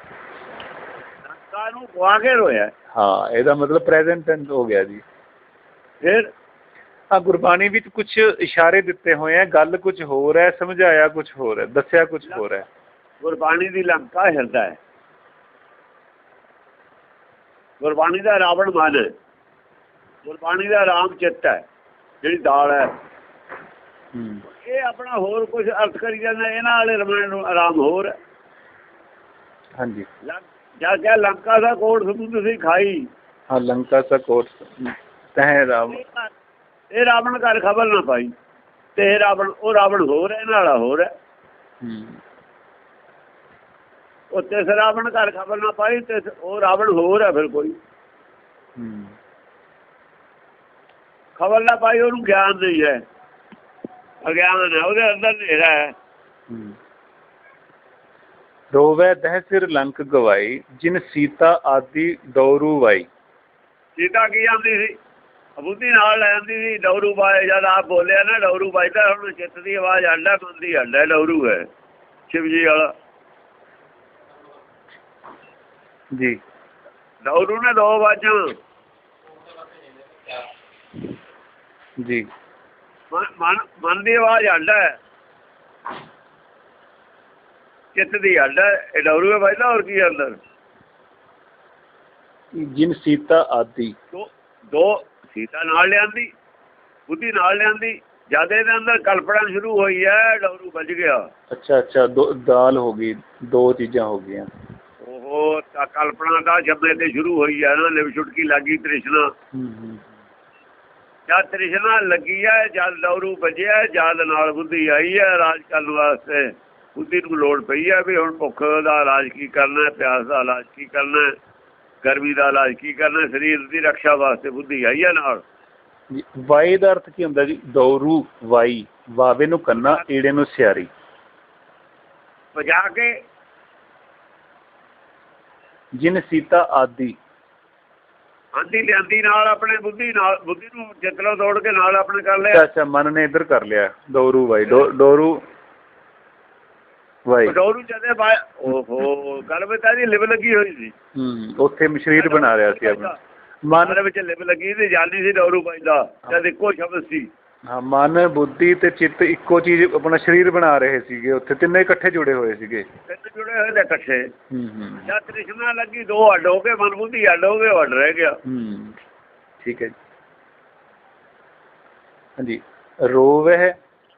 ਲੰਕਾ ਨੂੰ ਗਵਾ ਕੇ ਰੋਇਆ। ਹਾਂ ਇਹਦਾ ਮਤਲਬ ਪ੍ਰੈਜ਼ੈਂਟ ਟੈਂਸ ਹੋ ਗਿਆ ਜੀ। ਫਿਰ? ਹਾਂ ਗੁਰਬਾਣੀ ਵਿੱਚ ਕੁਝ ਇਸ਼ਾਰੇ ਦਿੱਤੇ ਹੋਏ ਆ ਗੱਲ ਕੁਝ ਹੋਰ ਹੈ ਸਮਝਾਇਆ ਕੁਝ ਹੋਰ ਹੈ ਦੱਸਿਆ ਕੁਝ ਹੋਰ ਹੈ। ਗੁਰਬਾਣੀ ਦੀ ਲੰਕਾ ਹਿਰਦਾ ਹੈ। ਗੁਰਬਾਣੀ ਦਾ ਰਾਵਣ ਮਨ ਹੈ। ਗੁਰਬਾਣੀ ਦਾ ਰਾਮ ਚਿੱਤ ਹੈ। ਜਿਹੜੀ ਦਾਲ ਹੈ। ਇਹ ਆਪਣਾ ਹੋਰ ਕੁਝ ਅਰਥ ਕਰੀ ਜਾਂਦਾ ਇਹਨਾਂ ਵਾਲੇ ਰਮਾਇਣ ਨੂੰ ਆਰਾਮ ਹੋਰ ਹਾਂਜੀ। ਜਾਂ ਕਿਹਾ ਲੰਕਾ ਦਾ ਕੋਟ ਸਮੂਹ ਤੁਸੀਂ ਖਾਈ। ਹਾਂ ਲੰਕਾ ਸਾ ਕੋਟ ਤਹਿ ਰਾਮ ਇਹ ਰਾਵਣ ਘਰ ਖਬਰ ਨਾ ਪਾਈ। ਤੇ ਰਾਵਣ ਉਹ ਰਾਵਣ ਹੋਰ ਹੈ ਇਹਨਾਂ ਵਾਲਾ ਹੋਰ ਹੈ। ਹੂੰ। ਉਹ ਤੇ ਰਾਵਣ ਘਰ ਖਬਰ ਨਾ ਪਾਈ ਤੇ ਉਹ ਰਾਵਣ ਹੋਰ ਹੈ ਫਿਰ ਕੋਈ। ਹੂੰ। ਖਬਰ ਨਾ ਪਾਈ ਉਹਨੂੰ ਗਿਆਨ ਨਹੀਂ ਹੈ। ਅਗਿਆਨ ਹੈ ਉਹਦੇ ਅੰਦਰ ਹਨੇਰਾ ਹੈ। ਰੋਵੈ ਦਹਿ ਸਿਰ ਲੰਕ ਗਵਾਈ ਜਿਨ ਸੀਤਾ ਆਦਿ ਦੌਰੂ ਵਾਈ। ਸੀਤਾ ਕੀ ਜਾਂਦੀ ਸੀ? ਬੁੱਧੀ ਨਾਲ ਲੈ ਜਾਂਦੀ ਸੀ ਡੌਰੂ ਬਾਏ ਜਦ ਆਪ ਬੋਲਿਆ ਨਾ ਡੌਰੂ ਬਾਈ ਤਾਂ ਹੁਣ ਚਿੱਤ ਦੀ ਆਵਾਜ਼ ਹੱਡਾ ਬੰਦੀ ਹੱਡਾ ਡੌਰੂ ਹੈ ਸ਼ਿਵ ਜੀ ਵਾਲਾ। ਜੀ। ਡੌਰੂ ਨੇ ਦੋ ਆਵਾਜ਼ਾਂ। ਜੀ। ਮਨ- ਮਨ ਦੀ ਆਵਾਜ਼ ਹੱਡਾ ਹੈ। ਚਿੱਤ ਦੀ ਹੱਡਾ ਹੈ। ਇਹ ਡੌਰੂ ਹੈ ਬਾਈ ਹੋਰ ਕੀ ਅੰਦਰ? ਜਿਨ ਸੀਤਾ ਆਦਿ। ਦੋ ਦੋ ਸੀਤਾ ਨਾਲ ਲਿਆਂਦੀ ਬੁੱਧੀ ਨਾਲ ਲਿਆਂਦੀ ਜਦ ਇਹਦੇ ਅੰਦਰ ਕਲਪਨਾ ਸ਼ੁਰੂ ਹੋਈ ਹੈ ਡੌਰੂ ਵੱਜ ਗਿਆ। ਅੱਛਾ ਅੱਛਾ ਦੋ ਦਾਲ ਹੋ ਗਈ ਦੋ ਚੀਜ਼ਾਂ ਹੋ ਗਈਆਂ। ਉਹ ਤਾਂ ਕਲਪਨਾ ਦਾ ਜੰਮੇ ਤੇ ਸ਼ੁਰੂ ਹੋਈ ਹੈ ਨਾ ਲਿਵ ਛੁਟਕੀ ਲੱਗੀ ਤ੍ਰਿਸ਼ਨਾ। ਹੂੰ ਹੂੰ। ਜਦ ਤ੍ਰਿਸ਼ਨਾ ਲੱਗੀ ਹੈ ਜਦ ਡੌਰੂ ਵੱਜਿਆ ਜਦ ਨਾਲ ਬੁੱਧੀ ਆਈ ਹੈ ਰਾਜ ਕਰਨ ਵਾਸਤੇ। ਬੁੱਧੀ ਨੂੰ ਲੋੜ ਪਈ ਹੈ ਵੀ ਹੁਣ ਭੁੱਖ ਦਾ ਇਲਾਜ ਕੀ ਕਰਨਾ ਪਿਆਸ ਦਾ ਇਲਾਜ ਕੀ ਕਰਨਾ ਗਰਮੀ ਦਾ ਇਲਾਜ ਕੀ ਕਰਨਾ ਸਰੀਰ ਦੀ ਰੱਖਿਆ ਵਾਸਤੇ ਬੁੱਧੀ ਆਈ ਹੈ ਨਾਲ। ਵਾਈ ਦਾ ਅਰਥ ਕੀ ਹੁੰਦਾ ਜੀ? ਦੌਰੂ ਵਾਈ ਵਾਵੇ ਨੂੰ ਕੰਨਾ ਈੜੇ ਨੂੰ ਸਿਆਰੀ। ਵਜਾ ਕੇ ਜਿਨ ਸੀਤਾ ਆਦਿ। ਆਂਦੀ ਲਿਆਂਦੀ ਨਾਲ ਆਪਣੇ ਬੁੱਧੀ ਨਾਲ ਬੁੱਧੀ ਨੂੰ ਜਿਤਨਾ ਤੋੜ ਕੇ ਨਾਲ ਆਪਣੇ ਕਰ ਲਿਆ। ਅੱਛਾ ਮਨ ਨੇ ਇੱਧਰ ਕਰ ਲਿਆ ਦੌਰੂ ਵਾਈ ਡੋ- ਡੋਰੂ ਵਾਈ ਡੌਰੂ ਜਦੇ ਬਾ ਓਹੋ ਗੱਲ ਬਤਾ ਦੀ ਲਿਵ ਲੱਗੀ ਹੋਈ ਸੀ। ਹੂੰ ਉੱਥੇ ਸਰੀਰ ਬਣਾ ਰਿਹਾ ਸੀ ਆਪਣਾ। ਮਨ ਦੇ ਵਿੱਚ ਲਿਵ ਲੱਗੀ ਤੇ ਜਾਲੀ ਸੀ ਡੌਰੂ ਪਾਈਦਾ ਜਦ ਇੱਕੋ ਸ਼ਬਦ ਸੀ। ਹਾਂ ਮਨ ਬੁੱਧੀ ਤੇ ਚਿੱਤ ਇੱਕੋ ਚੀਜ਼ ਆਪਣਾ ਸਰੀਰ ਬਣਾ ਰਹੇ ਸੀਗੇ ਉੱਥੇ ਤਿੰਨੇ ਇਕੱਠੇ ਜੁੜੇ ਹੋਏ ਸੀਗੇ। ਤਿੰਨ ਜੁੜੇ ਹੋਏ ਨੇ ਇਕੱਠੇ। ਹੂੰ ਹੂੰ। ਜਦ ਤ੍ਰਿਸ਼ਨਾ ਲੱਗੀ ਦੋ ਅੱਡ ਹੋ ਗਏ ਮਨ ਬੁੱਧੀ ਅੱਡ ਹੋ ਗਏ ਉਹ ਅੱਡ ਰਹਿ ਗਿਆ। ਹੂੰ ਠੀਕ ਹੈ ਜੀ। ਹਾਂਜੀ ਰੋਵਹਿ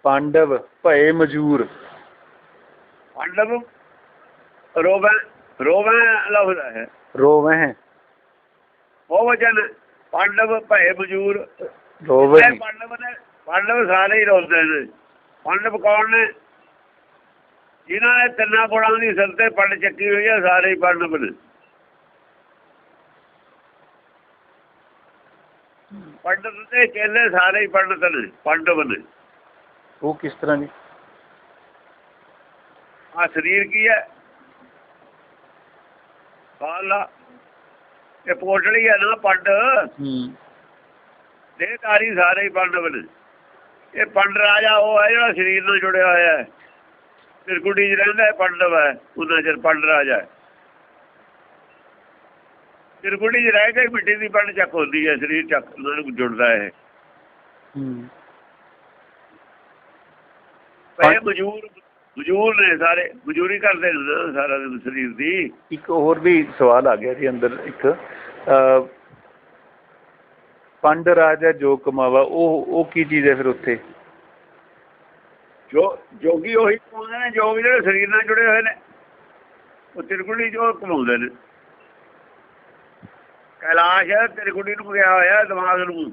ਪਾਂਡਵ ਭਏ ਮਜੂਰ। ਪਾਂਡਵ? ਰੋਵੈ ਰੋਵੈ ਲਫ਼ਜ਼ ਹੈ। ਰੋਵਹਿ। ਉਹ ਵਚਨ ਪਾਂਡਵ ਭਏ ਮਜੂਰ। ਰੋਵਹਿ। ਇਹ ਪਾਂਡਵ ਨੇ ਪਾਂਡਵ ਸਾਰੇ ਹੀ ਰੋਂਦੇ ਨੇ। ਪਾਂਡਵ ਕੌਣ ਨੇ? ਜਿਨ੍ਹਾਂ ਨੇ ਤਿੰਨਾਂ ਗੁਣਾਂ ਦੀ ਸਿਰ ਤੇ ਪੰਡ ਚੱਕੀ ਹੋਈ ਹੈ ਸਾਰੇ ਹੀ ਪਾਂਡਵ ਨੇ ਪੰਡਤ ਦੇ ਚੇਲੇ ਸਾਰੇ ਹੀ ਪੰਡਤ ਨੇ ਪਾਂਡਵ ਨੇ ਉਹ ਕਿਸ ਤਰ੍ਹਾਂ ਜੀ? ਆ ਸਰੀਰ ਕੀ ਹੈ? ਬਾਲਾ ਇਹ ਪੋਟਲੀ ਹੈ ਨਾ ਪੰਡ। ਹੂੰ। ਦੇਹਧਾਰੀ ਸਾਰੇ ਹੀ ਪਾਂਡਵ ਨੇ ਇਹ ਪੰਡ ਰਾਜਾ ਉਹ ਹੈ ਜਿਹੜਾ ਸਰੀਰ ਨਾਲ ਜੁੜਿਆ ਹੋਇਆ ਹੈ। ਤਿਰਕੁਟੀ 'ਚ ਰਹਿੰਦਾ ਹੈ ਪਾਂਡਵ ਹੈ ਉਹਨਾਂ ਚਿਰ ਪੰਡ ਰਾਜਾ ਹੈ। ਤਿਰਕੁਟੀ 'ਚ ਰਹਿ ਕੇ ਮਿੱਟੀ ਦੀ ਪੰਡ ਚੱਕ ਹੁੰਦੀ ਹੈ ਸਰੀਰ ਚੱਕ ਉਹਨਾਂ ਨੂੰ ਜੁੜਦਾ ਹੈ। ਹੂੰ। ਪਏ ਮਜੂਰ ਮਜੂਰ ਨੇ ਸਾਰੇ ਮਜੂਰੀ ਕਰਦੇ ਸਾਰਾ ਸਰੀਰ ਦੀ। ਇੱਕ ਹੋਰ ਵੀ ਸਵਾਲ ਆ ਗਿਆ ਜੀ ਅੰਦਰ ਇੱਕ ਅ, ਪੰਡ ਰਾਜਾ ਜੋ ਕਮਾਵਾ ਉਹ ਉਹ ਕੀ ਚੀਜ਼ ਹੈ ਫਿਰ ਉੱਥੇ? ਜੋ ਜੋਗੀ ਉਹੀ ਕਮਾਉਂਦੇ ਨੇ ਜੋਗ ਜਿਹੜੇ ਸਰੀਰ ਨਾਲ ਜੁੜੇ ਹੋਏ ਨੇ ਉਹ ਤਿਰਕੁਟੀ ਜੋ ਕਮਾਉਂਦੇ ਨੇ। ਕੈਲਾਸ਼ ਤਿਰਕੁਟੀ ਨੂੰ ਗਿਆ ਹੋਇਆ ਦਿਮਾਗ ਨੂੰ।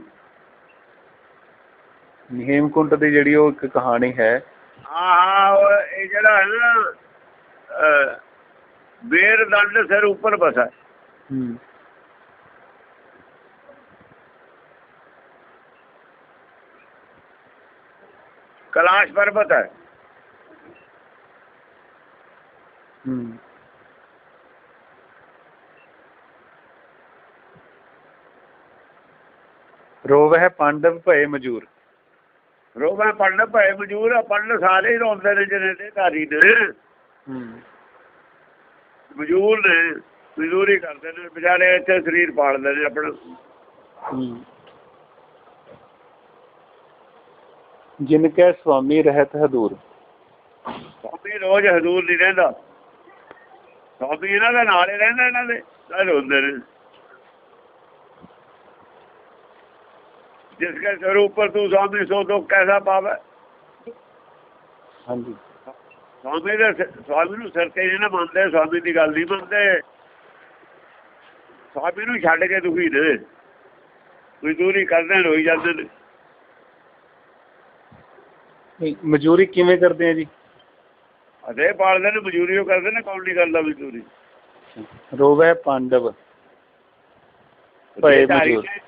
ਹੇਮਕੁੰਟ ਦੀ ਜਿਹੜੀ ਉਹ ਇੱਕ ਕਹਾਣੀ ਹੈ। ਆਹਾ ਇਹ ਜਿਹੜਾ ਹੈ ਨਾ ਬੇਰ ਦੰਡ ਸਿਰ ਉੱਪਰ ਬਸਾ। ਹੂੰ। ਕੈਲਾਸ਼ ਪਰਬਤ ਹੈ। ਹੂੰ। ਰੋਵਹਿ ਪਾਂਡਵ ਭਏ ਮਜੂਰ। ਰੋਵੇਂ ਪੰਡ ਭਏ ਮਜੂਰ ਆ ਪੰਡ ਸਾਰੇ ਹੀ ਰੋਂਦੇ ਨੇ ਜਿਹਨੇ ਤੇ ਧਾਰੀ ਨੇ। ਹੂੰ। ਮਜੂਰ ਨੇ ਮਜ਼ਦੂਰੀ ਕਰਦੇ ਨੇ ਵਿਚਾਰੇ ਇੱਥੇ ਸਰੀਰ ਪਾਲਦੇ ਨੇ ਆਪਣਾ। ਹੂੰ। ਜਿਨ ਕੈ ਸੁਆਮੀ ਰਹਿਤ ਹਦੂਰ। ਸਵਾਮੀ ਰੋਜ਼ ਹਜ਼ੂਰ ਨਹੀਂ ਰਹਿੰਦਾ। ਸਵਾਮੀ ਇਹਨਾਂ ਦੇ ਨਾਲ ਹੀ ਰਹਿੰਦਾ ਇਹਨਾਂ ਦੇ ਸਾਰੇ ਹੁੰਦੇ ਨੇ। ਜਿਸ ਕੇ ਸਿਰ ਉੱਪਰ ਤੂੰ ਸਵਾਮੀ ਸੋ ਤੋ ਕੈਸਾ ਪਾਵੇ? ਹਾਂਜੀ। ਸਵਾਮੀ ਦੇ ਸਿ- ਸਵਾਮੀ ਨੂੰ ਸਿਰ ਤੇ ਜਿਹਨੇ ਮੰਨਦੇ ਸਵਾਮੀ ਦੀ ਗੱਲ ਨਹੀਂ ਮੰਨਦੇ। ਸਵਾਮੀ ਨੂੰ ਛੱਡ ਕੇ ਦੁਖੀ ਨੇ। ਮਜ਼ਦੂਰੀ ਕਰਦੇ ਨੇ, ਰੋਈ ਜਾਂਦੇ ਨੇ। ਮਜ਼ਦੂਰੀ ਕਿਵੇਂ ਕਰਦੇ ਆ ਜੀ? ਅਦੇ ਪਾਲਦੇ ਨੇ ਮਜ਼ਦੂਰੀ ਉਹ ਕਰਦੇ ਨੇ ਕੌਣ ਨਹੀਂ ਕਰਦਾ ਮਜ਼ਦੂਰੀ। ਰੋਵਹਿ ਪਾਂਡਵ। ਭਏ ਮਜੂਰ ਨੇ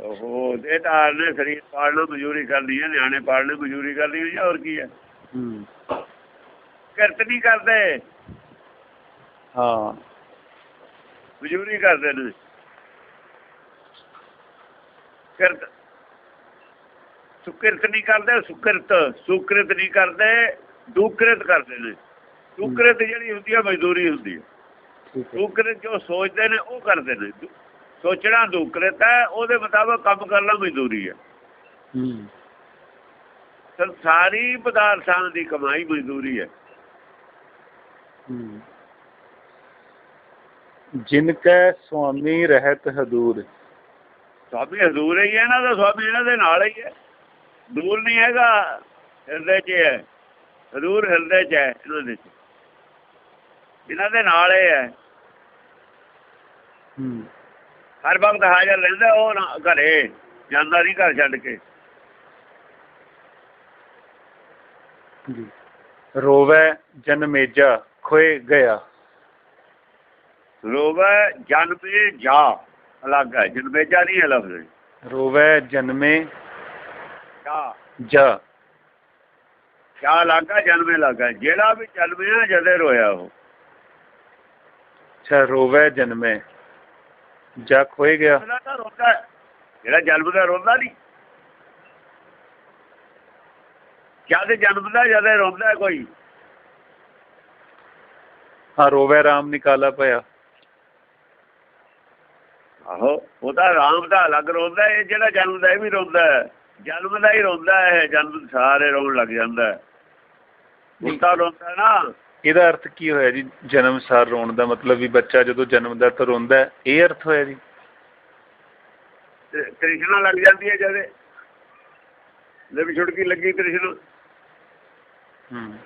ਉਹ ਇਹ ਤਾਂ ਨੇ ਸਰੀਰ ਪਾਲਣਾ ਮਜ਼ਦੂਰੀ ਕਰਨੀ ਹੈ ਨਿਆਣੇ ਪਾਲਣੇ ਮਜ਼ਦੂਰੀ ਕਰਨੀ ਹੈ ਹੋਰ ਕੀ ਹੈ? ਹੂੰ। ਕਿਰਤ ਨਹੀਂ ਕਰਦੇ। ਹਾਂ। ਮਜ਼ਦੂਰੀ ਕਰਦੇ ਨੇ। ਕਿਰਤ ਸੁਕਿਰਤ ਨਹੀਂ ਕਰਦੇ ਸੁਕਿਰਤ ਸੁਕਿਰਤ ਨਹੀਂ ਕਰਦੇ ਦੁਕਿਰਤ ਕਰਦੇ ਨੇ। ਸੁਕਿਰਤ ਜਿਹੜੀ ਹੁੰਦੀ ਹੈ ਮਜ਼ਦੂਰੀ ਹੁੰਦੀ ਹੈ। ਦੁਕਿਰਤ ਜੋ ਸੋਚਦੇ ਨੇ ਉਹ ਕਰਦੇ ਨੇ। ਸੋਚਣਾ ਦੁਕਿਰਤ ਹੈ ਉਹਦੇ ਮੁਤਾਬਕ ਕੰਮ ਕਰਨਾ ਮਜ਼ਦੂਰੀ ਹੈ ਹੂੰ। ਸੰਸਾਰੀ ਪਦਾਰਥਾਂ ਦੀ ਕਮਾਈ ਮਜ਼ਦੂਰੀ ਹੈ। ਜਿਨ ਕੈ ਸੁਆਮੀ ਰਹਿਤ ਹਦੂਰ। ਸਵਾਮੀ ਹਜ਼ੂਰ ਹੀ ਹੈ ਇਹਨਾਂ ਦਾ ਸਵਾਮੀ ਇਹਨਾਂ ਦੇ ਨਾਲ ਹੀ ਹੈ। ਦੂਰ ਨਹੀਂ ਹੈਗਾ ਹਿਰਦੇ 'ਚ ਹੈ ਹਜ਼ੂਰ ਹਿਰਦੇ 'ਚ ਹੈ ਇਹਨਾਂ ਦੇ। ਇਹਨਾਂ ਦੇ ਨਾਲ ਹੀ। ਹੈ। ਹਰ ਵਕਤ ਹਾਜ਼ਰ ਰਹਿੰਦਾ ਉਹ ਘਰੇ ਜਾਂਦਾ ਨਹੀਂ ਘਰ ਛੱਡ ਕੇ। ਜੀ। ਰੋਵੈ ਜਨਮੇਜਾ ਖੋਏ ਗਿਆ। ਰੋਵੇ ਜਨਮੇ ਜਾ ਅਲੱਗ ਹੈ। ਜਨਮੇਜਾ ਨਹੀਂ ਹੈ ਲਫ਼ਜ਼। ਰੋਵੈ ਜਨਮੇ ਜਾ। ਜਾ। ਜਾ ਲੱਗਾ ਜਨਮੇ ਲੱਗਾ। ਜਿਹੜਾ ਵੀ ਜਨਮਿਆ ਜਦੇ ਰੋਇਆ ਉਹ। ਅੱਛਾ ਰੋਵੈ ਜਨਮੇ। ਜਾ ਖੋਏ ਗਿਆ। ਤਾਂ। ਜਿਹੜਾ ਜਨਮਦਾ ਰੋਂਦਾ ਨਹੀਂ। ਜਦ ਜਨਮਦਾ ਜਦ ਰੋਂਦਾ ਕੋਈ। ਹਾਂ ਰੋਵੈ ਰਾਮ ਨਿਕਾਲਾ ਪਿਆ। ਆਹੋ ਉਹਦਾ ਰਾਮ ਦਾ ਅਲੱਗ ਰੋਂਦਾ ਇਹ ਜਿਹੜਾ ਜਨਮਦਾ ਇਹ ਵੀ ਰੋਂਦਾ ਹੈ। ਜਨਮ ਦਾ ਹੀ ਰੋਂਦਾ ਹੈ ਜਨਮ ਸਾਰੇ ਰੋਣ ਲੱਗ ਜਾਂਦਾ ਹੈ। ਮੁੰਡਾ ਰੋਂਦਾ ਨਾ। ਇਹਦਾ ਅਰਥ ਕੀ ਹੋਇਆ ਜੀ? ਜਨਮ ਸਾਰ ਰੋਣ ਦਾ ਮਤਲਬ ਵੀ ਬੱਚਾ ਜਦੋਂ ਜਨਮਦਾ ਤਾਂ ਰੋਂਦਾ। ਇਹ ਅਰਥ ਹੋਇਆ ਜੀ? ਤ੍ਰਿਸ਼ਨਾ ਲੱਗ ਜਾਂਦੀ ਹੈ ਜਦੇ। ਲਿਵ ਛੁਟਕੀ ਲੱਗੀ ਤ੍ਰਿਸ਼ਨਾ ਹੂੰ।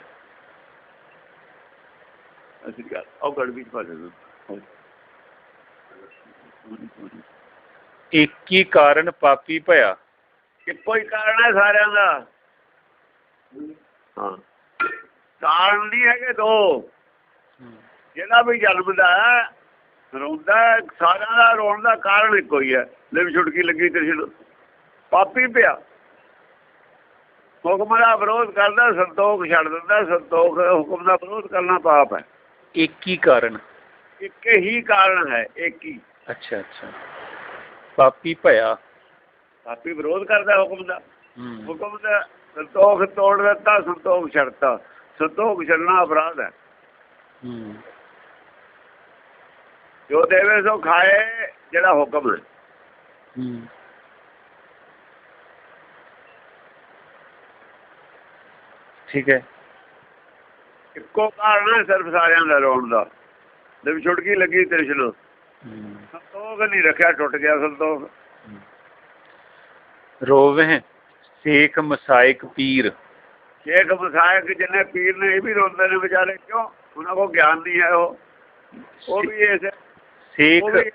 ਅਸੀਂ ਕਿਹਾ ਉਹ ਗੜ ਵਿੱਚ ਪਾ ਦੇ ਇੱਕ ਹੀ ਕਾਰਨ ਪਾਪੀ ਭਇਆ। ਇੱਕੋ ਹੀ ਕਾਰਨ ਹੈ ਸਾਰਿਆਂ ਦਾ। ਹਾਂ। ਕਾਰਨ ਨਹੀਂ ਹੈਗੇ ਦੋ। ਜਿਹੜਾ ਵੀ ਜਨਮਦਾ ਹੈ ਰੋਂਦਾ ਸਾਰਿਆਂ ਦਾ ਰੋਣ ਦਾ ਕਾਰਨ ਇੱਕੋ ਹੀ ਹੈ। ਲਿਵ ਛੁਟਕੀ ਲੱਗੀ ਤ੍ਰਿਸ਼ਨਾ ਪਾਪੀ ਪਿਆ। ਹੁਕਮ ਦਾ ਵਿਰੋਧ ਕਰਦਾ ਸੰਤੋਖ ਛੱਡ ਦਿੰਦਾ ਸੰਤੋਖ ਹੁਕਮ ਦਾ ਵਿਰੋਧ ਕਰਨਾ ਪਾਪ ਹੈ। ਇੱਕ ਹੀ ਕਾਰਨ? ਇੱਕ ਹੀ ਕਾਰਨ ਹੈ ਇੱਕ ਹੀ। ਅੱਛਾ ਅੱਛਾ। ਪਾਪੀ ਭਇਆ। ਪਾਪੀ ਵਿਰੋਧ ਕਰਦਾ ਹੁਕਮ ਦਾ। ਹੁਕਮ ਦਾ ਸੰਤੋਖ ਤੋੜ ਦਿੱਤਾ ਸੰਤੋਖ ਛੱਡਤਾ। ਸੰਤੋਖ ਛੱਡਣਾ ਅਪਰਾਧ ਹੈ। ਜੋ ਦੇਵੇ ਸੋ ਖਾਏ ਜਿਹੜਾ ਹੁਕਮ ਹੈ। ਠੀਕ ਹੈ। ਇੱਕੋ ਕਾਰਨ ਹੈ ਸਿਰਫ ਸਾਰਿਆਂ ਦਾ ਰੋਣ ਦਾ। ਦਿਵ ਛੁਟਕੀ ਲੱਗੀ ਤ੍ਰਿਸ਼ਨ। ਸੰਤੋਖ ਨਹੀਂ ਰੱਖਿਆ ਟੁੱਟ ਗਿਆ ਸੰਤੋਖ। ਰੋਵੇ ਸੇਖ ਮਸਾਇਕ ਪੀਰ। ਸ਼ੇਖ ਮਸਾਇਕ ਜਿੰਨੇ ਪੀਰ ਨੇ ਇਹ ਵੀ ਰੋਂਦੇ ਨੇ ਵਿਚਾਰੇ ਕਿਉਂ? ਉਹਨਾਂ ਕੋਲ ਗਿਆਨ ਨਹੀਂ ਹੈ ਉਹ। ਉਹ ਵੀ ਇਸੇ ਸੇਖ ਇਸੇ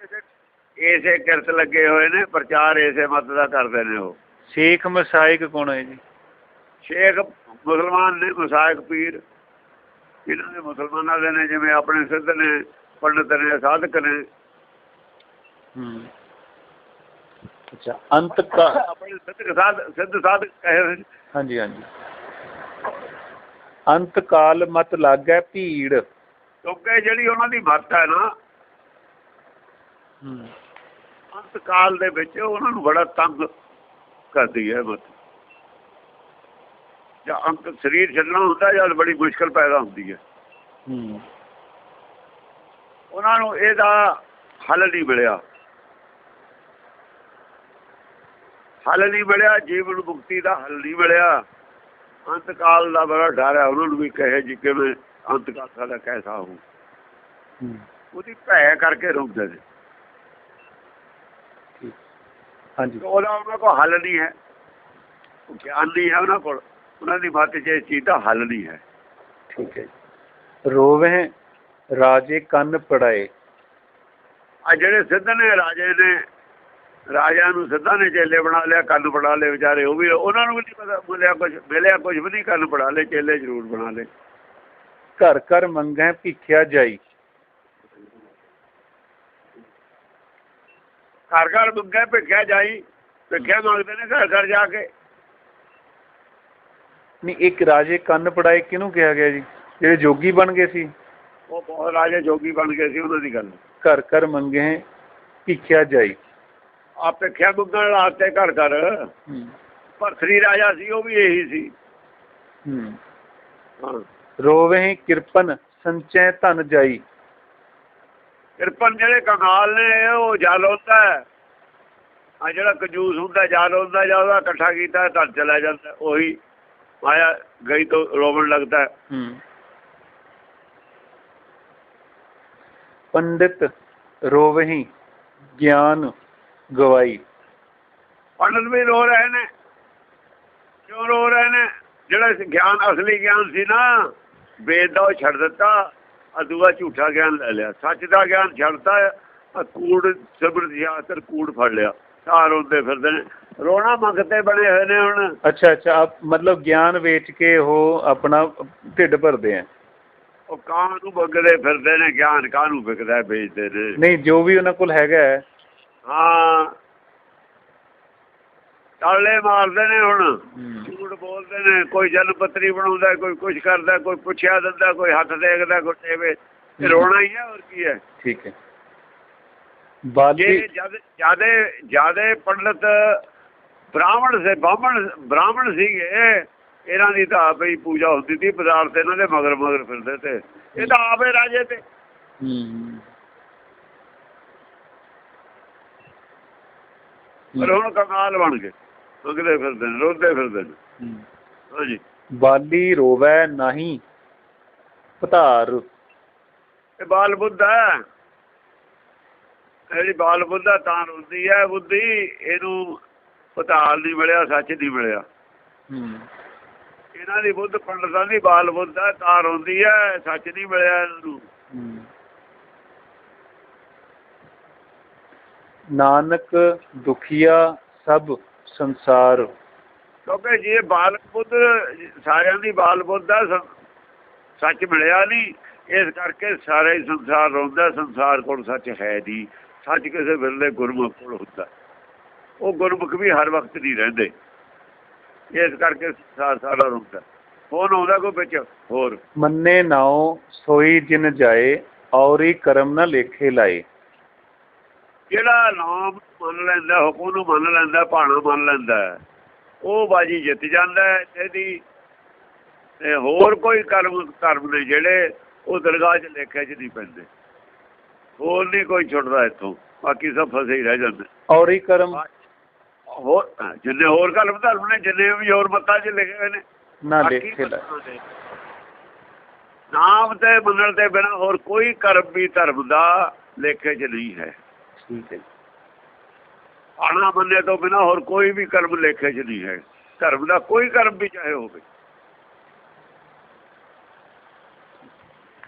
ਇਸੇ ਕਿਰਤ ਲੱਗੇ ਹੋਏ ਨੇ ਪ੍ਰਚਾਰ ਇਸੇ ਮਤ ਦਾ ਕਰਦੇ ਨੇ ਉਹ। ਸੇਖ ਮਸਾਇਕ ਕੌਣ ਹੈ ਜੀ? ਸ਼ੇਖ ਮੁਸਲਮਾਨ ਨੇ ਮਸਾਇਕ ਪੀਰ। ਇਹਨਾਂ ਦੇ ਮੁਸਲਮਾਨਾਂ ਦੇ ਨੇ ਜਿਵੇਂ ਆਪਣੇ ਸਿੱਧ ਨੇ ਪੰਡਤ ਨੇ ਸਾਧਕ ਨੇ। ਹੂੰ। ਅੱਛਾ ਅੰਤ ਕਾ ਆਪਣੇ ਸਿੱਧ ਸਾਧ ਸਿੱਧ ਸਾਧਕ ਕਹੇ ਹੋਏ ਨੇ। ਹਾਂਜੀ ਹਾਂਜੀ। ਅੰਤ ਕਾਲ ਮਤ ਲਾਗੈ ਭੀੜ। ਕਿਉਂਕਿ ਜਿਹੜੀ ਉਹਨਾਂ ਦੀ ਮੱਤ ਹੈ ਨਾ ਹੂੰ। ਅੰਤ ਕਾਲ ਦੇ ਵਿੱਚ ਉਹਨਾਂ ਨੂੰ ਬੜਾ ਤੰਗ ਕਰਦੀ ਹੈ ਮੱਤ। ਜਾਂ ਅੰਤ ਸਰੀਰ ਛੱਡਣਾ ਹੁੰਦਾ ਬੜੀ ਮੁਸ਼ਕਲ ਪੈਦਾ ਹੁੰਦੀ ਹੈ। ਹੂੰ। ਉਹਨਾਂ ਨੂੰ ਇਹਦਾ ਹੱਲ ਨਹੀਂ ਮਿਲਿਆ। ਹੱਲ ਨਹੀਂ ਮਿਲਿਆ ਜੀਵਨ ਮੁਕਤੀ ਦਾ ਹੱਲ ਨਹੀਂ ਮਿਲਿਆ। ਅੰਤ ਕਾਲ ਦਾ ਬੜਾ ਡਰ ਹੈ ਉਹਨਾਂ ਨੂੰ ਵੀ ਕਹੇ ਜੀ ਕਿਵੇਂ ਅੰਤ ਕਾਲ ਸਾਡਾ ਕੈਸਾ ਹੋ। ਉਹਦੀ ਭੈ ਕਰਕੇ ਰੋਕਦੇ ਨੇ। ਹਾਂਜੀ। ਉਹਦਾ ਉਹਨਾਂ ਕੋਲ ਹੱਲ ਨਹੀਂ ਹੈ। ਗਿਆਨ ਨਹੀਂ ਹੈ ਉਹਨਾਂ ਕੋਲ। ਉਹਨਾਂ ਦੀ ਮੱਤ 'ਚ ਇਸ ਚੀਜ਼ ਦਾ ਹੱਲ ਨਹੀਂ ਹੈ। ਠੀਕ ਹੈ। ਰੋਵੇ ਰਾਜੇ ਕੰਨ ਪੜਾਏ। ਆ ਜਿਹੜੇ ਸਿੱਧ ਨੇ ਰਾਜੇ ਨੇ ਰਾਜਿਆਂ ਨੂੰ ਸਿੱਧਾਂ ਨੇ ਚੇਲੇ ਬਣਾ ਲਿਆ ਕੰਨ ਪੜਾ ਲਏ ਵਿਚਾਰੇ ਉਹ ਵੀ ਉਹਨਾਂ ਨੂੰ ਵੀ ਨਹੀਂ ਪਤਾ ਮਿਲਿਆ ਕੁਝ ਮਿਲਿਆ ਕੁਝ ਵੀ ਨਹੀਂ ਕੰਨ ਪੜਾ ਲਏ ਚੇਲੇ ਜ਼ਰੂਰ ਬਣਾ ਲਏ। ਘਰ ਘਰ ਮੰਗੈ ਭਿਖਿਆ ਜਾਈ। ਘਰ ਘਰ ਮੰਗਿਆ ਭਿੱਖਿਆ ਜਾਈ ਭਿੱਖਿਆ ਮੰਗਦੇ ਨੇ ਘਰ ਘਰ ਜਾ ਕੇ। ਨਹੀਂ ਇੱਕ ਰਾਜੇ ਕੰਨ ਪੜਾਏ ਕਿਹਨੂੰ ਕਿਹਾ ਗਿਆ ਜੀ? ਜਿਹੜੇ ਜੋਗੀ ਬਣ ਗਏ ਸੀ। ਉਹ ਬਹੁਤ ਰਾਜੇ ਜੋਗੀ ਬਣ ਗਏ ਸੀ ਉਹਨਾਂ ਦੀ ਗੱਲ। ਘਰ ਘਰ ਮੰਗੇ ਭਿੱਖਿਆ ਜਾਈ। ਆ ਭਿੱਖਿਆ ਮੰਗਣ ਲਾਤੇ ਘਰ ਘਰ। ਭਰਤਰੀ ਰਾਜਾ ਸੀ ਉਹ ਵੀ ਇਹੀ ਸੀ। ਰੋਵੇ ਕਿਰਪਨ ਸੰਚੈ ਧਨ ਜਾਈ। ਕਿਰਪਨ ਜਿਹੜੇ ਕੰਗਾਲ ਨੇ ਉਹ ਜਲ ਹੁੰਦਾ ਆ ਜਿਹੜਾ ਕੰਜੂਸ ਹੁੰਦਾ ਜਲ ਹੁੰਦਾ ਜਾਂ ਉਹਦਾ ਇਕੱਠਾ ਕੀਤਾ ਤਾਂ ਚਲਾ ਜਾਂਦਾ ਉਹੀ ਮਾਇਆ ਗਈ ਤੋਂ ਰੋਵਣ ਲੱਗਦਾ ਪੰਡਿਤ ਰੋਵਹੀ ਗਿਆਨ ਗਵਾਈ ਪੰਡਤ ਵੀ ਰੋ ਰਹੇ ਨੇ। ਕਿਉਂ ਰੋ ਰਹੇ ਨੇ? ਜਿਹੜਾ ਇਸ ਗਿਆਨ ਅਸਲੀ ਗਿਆਨ ਸੀ ਨਾ ਵੇਦ ਦਾ ਛੱਡ ਦਿੱਤਾ ਅਦੂਆ ਝੂਠਾ ਗਿਆਨ ਲੈ ਲਿਆ। ਸੱਚ ਦਾ ਗਿਆਨ ਛੱਡਤਾ ਕੂੜ ਸਬਰ ਸ਼ਾਸਤਰ ਕੂੜ ਫੜ ਲਿਆ। ਸਾਰ ਹੁੰਦੇ ਫਿਰਦੇ ਨੇ। ਰੋਣਾ ਮੰਗਤੇ ਬਣੇ ਹੋਏ ਨੇ ਹੁਣ। ਅੱਛਾ ਅੱਛਾ ਆਪ ਮਤਲਬ ਗਿਆਨ ਵੇਚ ਕੇ ਉਹ ਆਪਣਾ ਢਿੱਡ ਭਰਦੇ ਆ। ਉਹ ਕਾਂ ਨੂੰ ਮੰਗਦੇ ਫਿਰਦੇ ਨੇ? ਗਿਆਨ ਕਾਹਨੂੰ ਵਿਕਦਾ ਹੈ, ਵੇਚਦੇ ਨੇ? ਨਹੀਂ ਜੋ ਵੀ ਉਹਨਾਂ ਕੋਲ ਹੈਗਾ ਹੈ। ਟਾਲੇ ਮਾਰਦੇ ਨੇ ਹੁਣ। ਝੂਠ ਬੋਲਦੇ ਨੇ। ਕੋਈ ਜਨ ਪੱਤਰੀ ਬਣਾਉਂਦਾ ਕੋਈ ਕੁਝ ਕਰਦਾ ਕੋਈ ਪੁੱਛਿਆ ਦਿੰਦਾ ਕੋਈ ਹੱਥ ਦੇਖਦਾ ਕੋਈ ਟੇਵੇ ਰੋਣਾ ਹੀ ਹੈ ਹੋਰ ਕੀ ਹੈ? ਠੀਕ ਹੈ। ਜਦ ਜਿਆਦੇ ਜਿਆਦੇ ਪੰਡਤ ਬ੍ਰਾਹਮਣ ਸੇ ਬਾਹਮਣ ਬ੍ਰਾਹਮਣ ਸੀਗੇ ਇਹਨਾਂ ਦੀ ਤਾਂ ਆਪੇ ਹੀ ਪੂਜਾ ਹੁੰਦੀ ਸੀ ਪਦਾਰਥ ਇਹਨਾਂ ਦੇ ਮਗਰ ਮਗਰ ਫਿਰਦੇ ਤੇ। ਇਹ ਤਾਂ ਆਪੇ ਰਾਜੇ ਤੇ। ਹੂੰ। ਪਰ ਹੁਣ ਕੰਗਾਲ ਬਣ ਗਏ। ਮੰਗਦੇ ਫਿਰਦੇ ਨੇ ਰੋਂਦੇ ਫਿਰਦੇ ਨੇ। ਹੂੰ। ਹਾਂਜੀ ਬਾਲੀ ਰੋਵੈ ਨਹੀਂ ਪਧਾਰ ਇਹ ਬਾਲ ਬੁੱਧ ਜਿਹੜੀ ਬਾਲ ਬੁੱਧ ਤਾਂ ਰੋਂਦੀ ਹੈ ਬੁੱਧੀ। ਇਹਨੂੰ ਪਤਾਲ ਨਹੀਂ ਮਿਲਿਆ ਸੱਚ ਨਹੀਂ ਮਿਲਿਆ। ਹੂੰ। ਇਹਨਾਂ ਦੀ ਬੁੱਧ ਪੰਡਤਾਂ ਦੀ ਬਾਲ ਬੁੱਧ ਹੈ ਤਾਂ ਰੋਂਦੀ ਹੈ ਸੱਚ ਨਹੀਂ ਮਿਲਿਆ ਇਹਨਾਂ ਨੂੰ ਹੂੰ। ਨਾਨਕ ਦੁਖੀਆ ਸਭ ਸੰਸਾਰ। ਕਿਉਂਕਿ ਜੇ ਬਾਲ ਬੁੱਧ ਸਾਰਿਆਂ ਦੀ ਬਾਲ ਬੁੱਧ ਸ- ਸੱਚ ਮਿਲਿਆ ਨਹੀਂ ਇਸ ਕਰਕੇ ਸਾਰਾ ਸੰਸਾਰ ਰੋਂਦਾ ਸੰਸਾਰ ਕੋਲ ਸੱਚ ਹੈ ਨਹੀਂ। ਸੱਚ ਕਿਸੇ ਵੇਲੇ ਗੁਰਮੁਖ ਕੋਲ ਹੁੰਦਾ। ਉਹ ਗੁਰਮੁਖ ਵੀ ਹਰ ਵਕਤ ਨਹੀਂ ਰਹਿੰਦੇ। ਇਸ ਕਰਕੇ ਸੰਸਾਰ ਸਾਰਾ ਰੋਂਦਾ। ਫੋਨ ਆਉਂਦਾ ਕੋਈ ਵਿੱਚ ਹੋਰ। ਮੰਨੇ ਨਾਉ ਸੋਈ ਜਿਨ ਜਾਏ ਔਰੀ ਕਰਮ ਨਾ ਲੇਖੇ ਲਾਏ। ਜਿਹੜਾ ਨਾਮ ਮੰਨ ਲੈਂਦਾ ਹੁਕਮ ਨੂੰ ਮੰਨ ਲੈਂਦਾ ਭਾਣਾ ਮੰਨ ਲੈਂਦਾ ਉਹ ਬਾਜੀ ਜਿੱਤ ਜਾਂਦਾ ਹੈ ਇਹਦੀ। ਤੇ ਹੋਰ ਕੋਈ ਕਰਮ ਕਰਮ ਨੇ ਜਿਹੜੇ ਉਹ ਦਰਗਾਹ 'ਚ ਲੇਖੇ 'ਚ ਨਹੀਂ ਪੈਂਦੇ। ਹੋਰ ਨਹੀਂ ਕੋਈ ਛੁੱਟਦਾ ਇੱਥੋਂ ਬਾਕੀ ਸਭ ਫਸੇ ਹੀ ਰਹਿ ਜਾਂਦੇ। ਔਰੀ ਕਰਮ। ਹੋਰ ਜਿੰਨੇ ਹੋਰ ਕਰਮ ਧਰਮ ਨੇ ਜਿੰਨੇ ਵੀ ਹੋਰ ਮੱਤਾਂ 'ਚ ਲਿਖੇ ਹੋਏ ਨੇ ਨਾ ਲੇਖੇ। ਨਾਮ ਤੇ ਮੰਨਣ ਦੇ ਬਿਨਾ ਹੋਰ ਕੋਈ ਕਰਮ ਵੀ ਧਰਮ ਦਾ ਲੇਖੇ 'ਚ ਨਹੀਂ ਹੈ। ਠੀਕ ਹੈ ਜੀ। ਆਣਾ ਮੰਨੇ ਤੋਂ ਬਿਨਾ ਹੋਰ ਕੋਈ ਵੀ ਕਰਮ ਲੇਖੇ 'ਚ ਨਹੀਂ ਹੈ ਧਰਮ ਦਾ ਕੋਈ ਕਰਮ ਵੀ ਚਾਹੇ ਹੋਵੇ